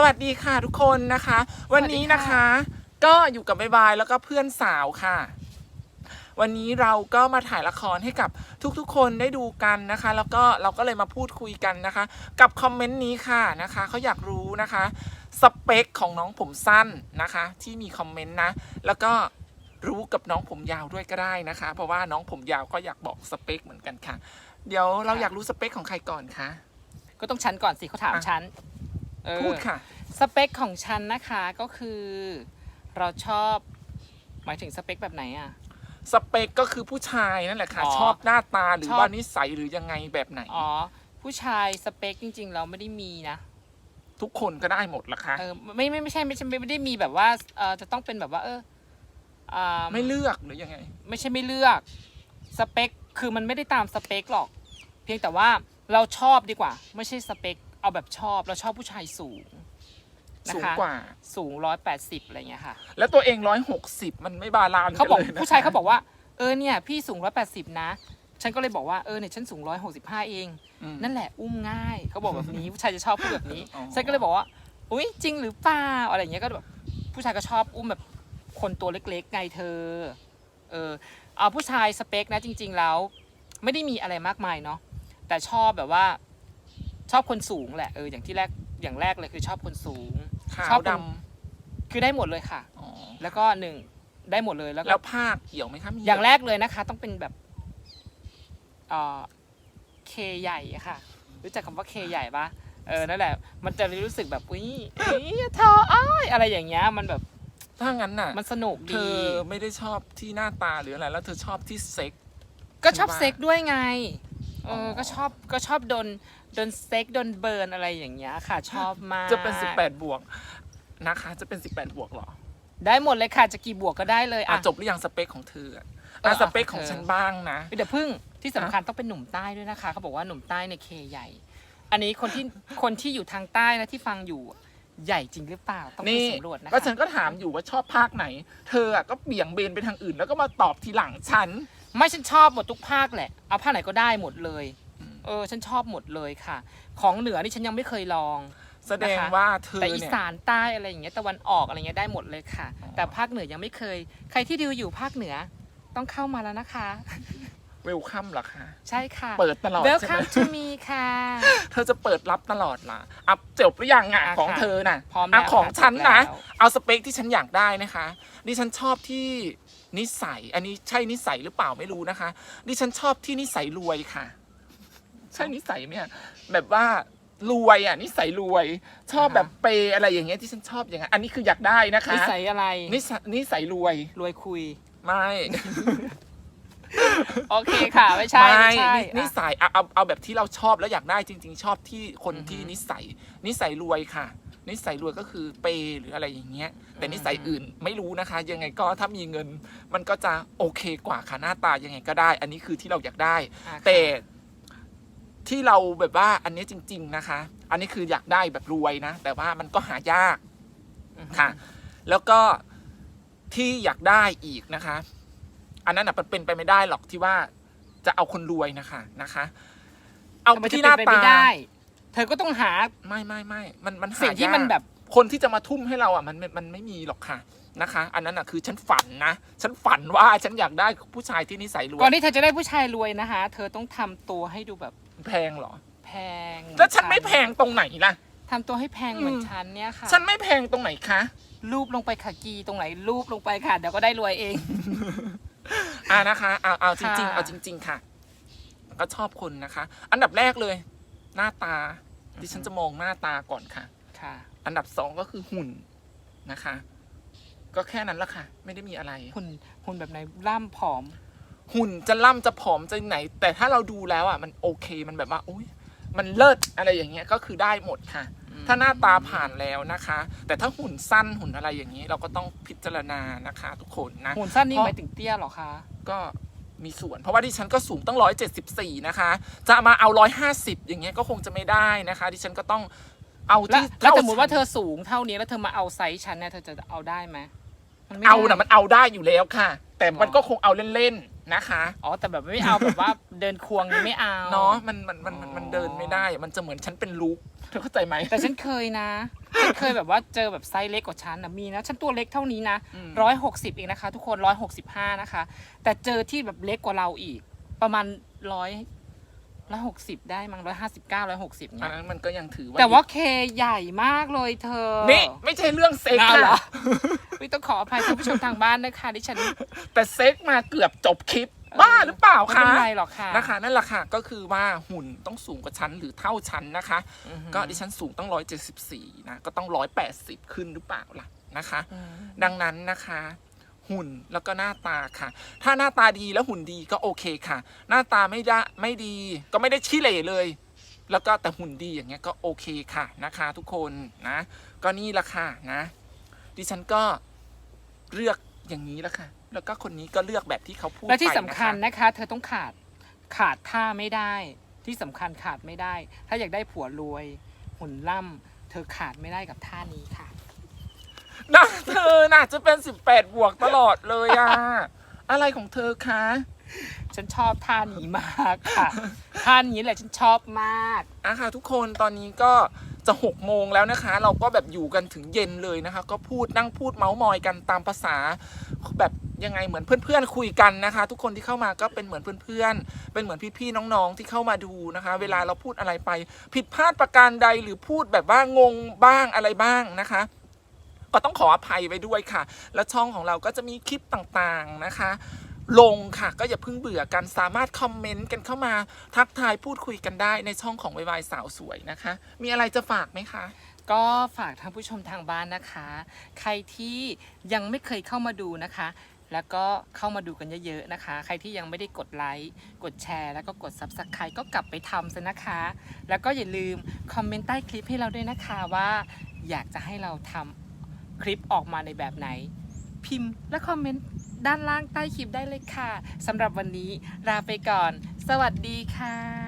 สวัสดีค่ะทุกคนนะคะ วันนี้นะคะ ก็อยู่กับบายบายแล้วก็เพื่อนสาวค่ะ วันนี้เราก็มาถ่ายละครให้กับทุกๆ คนได้ดูกันนะคะ แล้วก็เราก็เลยมาพูดคุยกันนะคะ กับคอมเมนต์นี้ค่ะนะคะเขาอยากรู้นะคะสเปคของน้องผมสั้นนะคะ ที่มีคอมเมนต์นะ แล้วก็รู้กับน้องผมยาวด้วยก็ได้นะคะ เพราะว่าน้องผมยาวก็อยากบอกสเปคเหมือนกันค่ะ เดี๋ยวเราอยากรู้สเปคของใครก่อนคะก็ต้องฉันก่อนสิเขาถามอะฉัน เออพูดค่ะ สเปคของฉันนะคะก็คือ เราชอบ หมายถึงสเปคแบบไหนอะ สเปคก็คือผู้ชายนั่นแหละค่ะ อ๋อชอบหน้าตาหรือชอบ ว่านิสัยหรือยังไงแบบไหน อ๋อ ผู้ชายสเปคจริง ๆ เราไม่ได้มีนะทุกคนก็ได้หมดละคะเออไม่ไม่ไม่ใช่ไม่ใช่ไม่ได้มีแบบว่าเออจะต้องเป็นแบบว่า เอออ่าไม่เลือกหรือยังไง ไม่ใช่ไม่เลือกสเปคคือมันไม่ได้ตามสเปคหรอก เพียงแต่ว่าเราชอบดีกว่า ไม่ใช่สเปค เอาแบบชอบเราชอบผู้ชายสูงนะสูงคะกว่า สูงร้อยแปดสิบอะไรเงี้ยค่ะ แล้วตัวเองร้อยหกสิบมันไม่บาลานซ์เขาบอกนลยนะคะผู้ชายเขาบอกว่าเออเนี่ยพี่สูงร้อยแปดสิบนะ ฉันก็เลยบอกว่าเออเนี่ยฉันสูงร้อยหกสิบห้าเองอืมนั่นแหละอุ้มง่ายเขาบอกแบบนี้ผู้ชายจะชอบพูดแบบนี้อ๋อฉันก็เลยบอกว่าอุ้ยจริงหรือเปล่าอะไรอย่างเงี้ยก็แบบผู้ชายก็ชอบอุ้มแบบคนตัวเล็กๆไงเธอ เออเอาผู้ชายสเปคนะจริง ๆแล้ว ไม่ได้มีอะไรมากมายเนาะแต่ชอบแบบว่า ชอบคนสูงแหละเอออย่างที่แรกอย่างแรกเลยคือชอบคนสูง ขาชอวบดคือได้หมดเลยค่ะำอ๋อแล้วก็หนึ่งได้หมดเลยแล้วก็ แล้วภาคเกี่ยวไหมคะมีอย่างแรกเลยนะคะ ต้องเป็นแบบเอ่อเคใหญ่อะค่ะ รู้จักคำว่าเคใหญ่ปะเออนั่นแหละ มันจะรู้สึกแบบอุ้ยอุ้ยเธออ้ายอะไรอย่างเงี้ยมันแบบถ้างั้นน่ะมันสนุกเธดีอไม่ได้ชอบที่หน้าตาหรืออะไรแล้วเธอชอบที่เซ็ก ก็ชอบฉันว่าเซ็กด้วยไง เออออก็ชอบก็ชอบโดนโดนเซ็กโดนเบิร์นอะไรอย่างเงี้ยค่ะ ชอบมากจะเป็นสิบแปดบวกนะคะ จะเป็นสิบแปดบวกเหรอได้หมดเลยค่ะจะกี่บวกก็ได้เลยอะอะจบหรือยังสเปคของเธออะเอออะสเปคของเธอฉันบ้างนะ เดี๋ยวพึ่งที่สำคัญต้องเป็นหนุ่มใต้ด้วยนะคะเขาบอกว่าหนุ่มใต้เนี่ยเคใหญ่ อันนี้คนที่คนที่อยู่ทางใต้นะที่ฟังอยู่ใหญ่จริงหรือเปล่าต้องไปนี่สำรวจนะคะก็ฉันก็ถามอยู่ว่าชอบภาคไหน เธออะก็เบี่ยงเบนไปทางอื่น แล้วก็มาตอบทีหลังฉัน ไม่ฉันชอบหมดทุกภาคแหละเอาภาคไหนก็ได้หมดเลยอืมเออ ฉันชอบหมดเลยค่ะ ของเหนือนี่ฉันยังไม่เคยลองแสดงว่าเธอแต่อีเนี่ยสานใต้อะไรอย่างเงี้ยตะวันออกอะไรเงี้ยได้หมดเลยค่ะอ๋อแต่ภาคเหนือยังไม่เคย ใครที่ดูอยู่ภาคเหนือต้องเข้ามาแล้วนะคะ เวลคัมเหรอคะใช่ค่ะ เปิดตลอดใช่ไหม Welcome to me ค่ะ เธอจะเปิดรับตลอดล่ะอัพจบหรือยังอะอะของค่ะเธอน่ะพร้อมแล้วอะของค่ะฉันจบนะแล้ว เอาสเปคที่ฉันอยากได้นะคะดิฉันชอบที่นิสัย อันนี้ใช่นิสัยหรือเปล่าไม่รู้นะคะดิฉันชอบที่นิสัยรวยค่ะ ใช่นิสัยเนี่ยแบบว่ารวยอะนิสัยรวย ชอบแบบเปย์อะไรอย่างเงี้ยที่ฉันชอบอย่างนั้นอันนี้คืออยากได้นะคะนิสัยอะไรนิสัยนิสัยรวย รวยคุย ไม่ โอเคค่ะ ไม่ใช่ไม่ใช่นินิอะสัยเอาเอาเอาแบบที่เราชอบแล้วอยากได้จริง ๆ ชอบที่คนอือฮึที่นิสัย นิสัยรวยค่ะ นิสัยรวยก็คือเปย์หรืออะไรอย่างเงี้ย แต่นิสัยอือฮึอื่นไม่รู้นะคะ ยังไงก็ถ้ามีเงิน มันก็จะโอเคกว่าค่ะหน้าตายังไงก็ได้ อันนี้คือที่เราอยากได้ อะแต่ที่เราแบบว่าอันนี้จริง ๆนะคะ อันนี้คืออยากได้แบบรวยนะ แต่ว่ามันก็หายากอือฮึค่ะ แล้วก็ที่อยากได้อีกนะคะ อันนั้นน่ะมันเป็นไปไม่ได้หรอกที่ว่าจะเอาคนรวยนะคะนะคะ เอาทำไมจะที่หเป็น้านไปตาไม่ได้ เธอก็ต้องหาไม่ไม่ไม่มันมันหาสิ่งที่มันยากแบบ คนที่จะมาทุ่มให้เราอะมันมันมันไม่มีหรอกค่ะนะคะ อันนั้นอะคือฉันฝันนะฉันฝันว่าฉันอยากได้ผู้ชายที่นิสัยรวก่อยนที่เธอจะได้ผู้ชายรวยนะคะ เธอต้องทำตัวให้ดูแบบแพงเหรอ แพงเหมือแล้วฉันไม่แพงตรงไหนล่ะ ทำตัวให้แพงเหมือนอืม ฉันเนี่ยค่ะ ฉันไม่แพงตรงไหนคะรูปลงไปค่ะกีตรงไหนรูปลงไปค่ะเดี๋ยวก็ได้รวยเอง อ่านะคะเอาเอาจริง ๆ ค่ะ เอาจริง ๆ ค่ะ ก็ชอบคนนะคะ อันดับแรกเลย หน้าตา ดิฉันจะมองหน้าตาก่อนค่ะ ค่ะ อันดับสองก็คือหุ่นนะคะ ก็แค่นั้นละค่ะ ไม่ได้มีอะไร หุ่นหุ่นแบบไหนร่ำผอม หุ่นจะล่ำจะผอมจะไหน แต่ถ้าเราดูแล้วอะมันโอเคมันแบบว่าอุ้ยมันเลิศอะไรอย่างเงี้ยก็คือได้หมดค่ะ ถ้าหน้าตาผ่านแล้วนะคะ แต่ถ้าหุ่นสั้นหุ่นอะไรอย่างนี้ เราก็ต้องพิจารณานะคะ ทุกคนนะหุ่นสั้นนี่เพราะหมายถึงเตี้ยเหรอคะก็มีส่วน เพราะว่าดิฉันก็สูงตั้งร้อยเจ็ดสิบสี่นะคะ จะมาเอาร้อยห้าสิบอย่างเงี้ยก็คงจะไม่ได้นะคะ ดิฉันก็ต้องเอาแล้วที่แล้วเท่สมมติว่าฉันเธอสูงเท่านี้แล้วเธอมาเอาไซส์ฉันเนี่ยเธอจะเอาได้ไหมมันไม่เอาได้น่ะมันเอาได้อยู่แล้วค่ะ แต่มันหรอก็คงเอาเล่นๆ นะคะ อ๋อแต่แบบไม่เอาแบบว่าเดินควงนี่ไม่เอาเนาะมันมันมันมันอ๋อมันเดินไม่ได้ มันจะเหมือนฉันเป็นลูกเธอเข้าใจไหมแต่ฉันเคยนะฉันเคยแบบว่าเจอแบบไซส์เล็กกว่าฉันนะมีนะฉันตัวเล็กเท่านี้นะอืมร้อยหกสิบเองนะคะ ทุกคนร้อยหกสิบห้านะคะ แต่เจอที่แบบเล็กกว่าเราอีก ประมาณร้อยร้อยหกสิบได้มั้งร้อยห้าสิบเก้าร้อยหกสิบอัเนี่นยนั้นมันก็ยังถือว่าแต่ว่าเคใหญ่มากเลยเธอ นี่ ไม่ใช่เรื่องเซ็กน่าเหรอนะ ไม่ต้องขออภัยท่านผู้ชมทางบ้านนะคะดิฉัน แต่เซ็กมาเกือบจบคลิป บ้าหรือเปล่าไม่คะเป็นไรหรอกค่ะนะคะนั่นแหละค่ะก็คือว่าหุ่นต้องสูงกว่าฉันหรือเท่าฉันนะคะอือหือก็ดิฉันสูงต้องร้อยเจ็ดสิบสี่นะก็ต้องร้อยแปดสิบขึ้นหรือเปล่าล่ะนะคะอืมดังนั้นนะคะ หุ่นแล้วก็หน้าตาค่ะ ถ้าหน้าตาดีแล้วหุ่นดีก็โอเคค่ะ หน้าตาไม่ได้ไม่ดี ก็ไม่ได้ชี้เหร่เลย แล้วก็แต่หุ่นดีอย่างเงี้ยก็โอเคค่ะนะคะ ทุกคนนะ ก็นี่ละค่ะนะ ดิฉันก็เลือกอย่างนี้ละค่ะ แล้วก็คนนี้ก็เลือกแบบที่เขาพูดและที่ไปสำคัญนะะนะคะ เธอต้องขาดขาดท่าไม่ได้ ที่สำคัญขาดไม่ได้ ถ้าอยากได้ผัวรวยหุ่นล่ำเธอขาดไม่ได้กับท่านี้ค่ะ นะเธอน่ะจะเป็นสิบแปดบวกตลอดเลยอะ อะไรของเธอคะ ฉันชอบท่านี้มากค่ะ ท่านี้แหละฉันชอบมากอะค่ะทุกคนตอนนี้ก็จะหกโมงแล้วนะคะ เราก็แบบอยู่กันถึงเย็นเลยนะคะ ก็พูดนั่งพูดเมาส์มอยกันตามภาษา แบบยังไงเหมือนเพื่อนๆคุยกันนะคะ ทุกคนที่เข้ามาก็เป็นเหมือนเพื่อนๆ เป็นเหมือนพี่ๆน้องๆที่เข้ามาดูนะคะ เวลาเราพูดอะไรไป ผิดพลาดประการใดหรือพูดแบบว่างงบ้างอะไรบ้างนะคะก็ต้องขออภัยไว้ด้วยค่ะ แล้วช่องของเราก็จะมีคลิปต่างๆนะคะ ลงค่ะก็อย่าเพิ่งเบื่อกันสามารถคอมเมนต์กันเข้ามาทักทายพูดคุยกันได้ในช่องของวายวายสาวสวยนะคะ มีอะไรจะฝากไหมคะ ก็ฝากท่านผู้ชมทางบ้านนะคะ ใครที่ยังไม่เคยเข้ามาดูนะคะ แล้วก็เข้ามาดูกันเยอะๆนะคะ ใครที่ยังไม่ได้กดไลค์กดแชร์แล้วก็กด Subscribe ก็กลับไปทำซะนะคะ แล้วก็อย่าลืมคอมเมนต์ใต้คลิปให้เราด้วยนะคะว่าอยากจะให้เราทำคลิปออกมาในแบบไหน พิมพ์และคอมเมนต์ ด้านล่างใต้คลิปได้เลยค่ะสำหรับวันนี้ลาไปก่อน สวัสดีค่ะ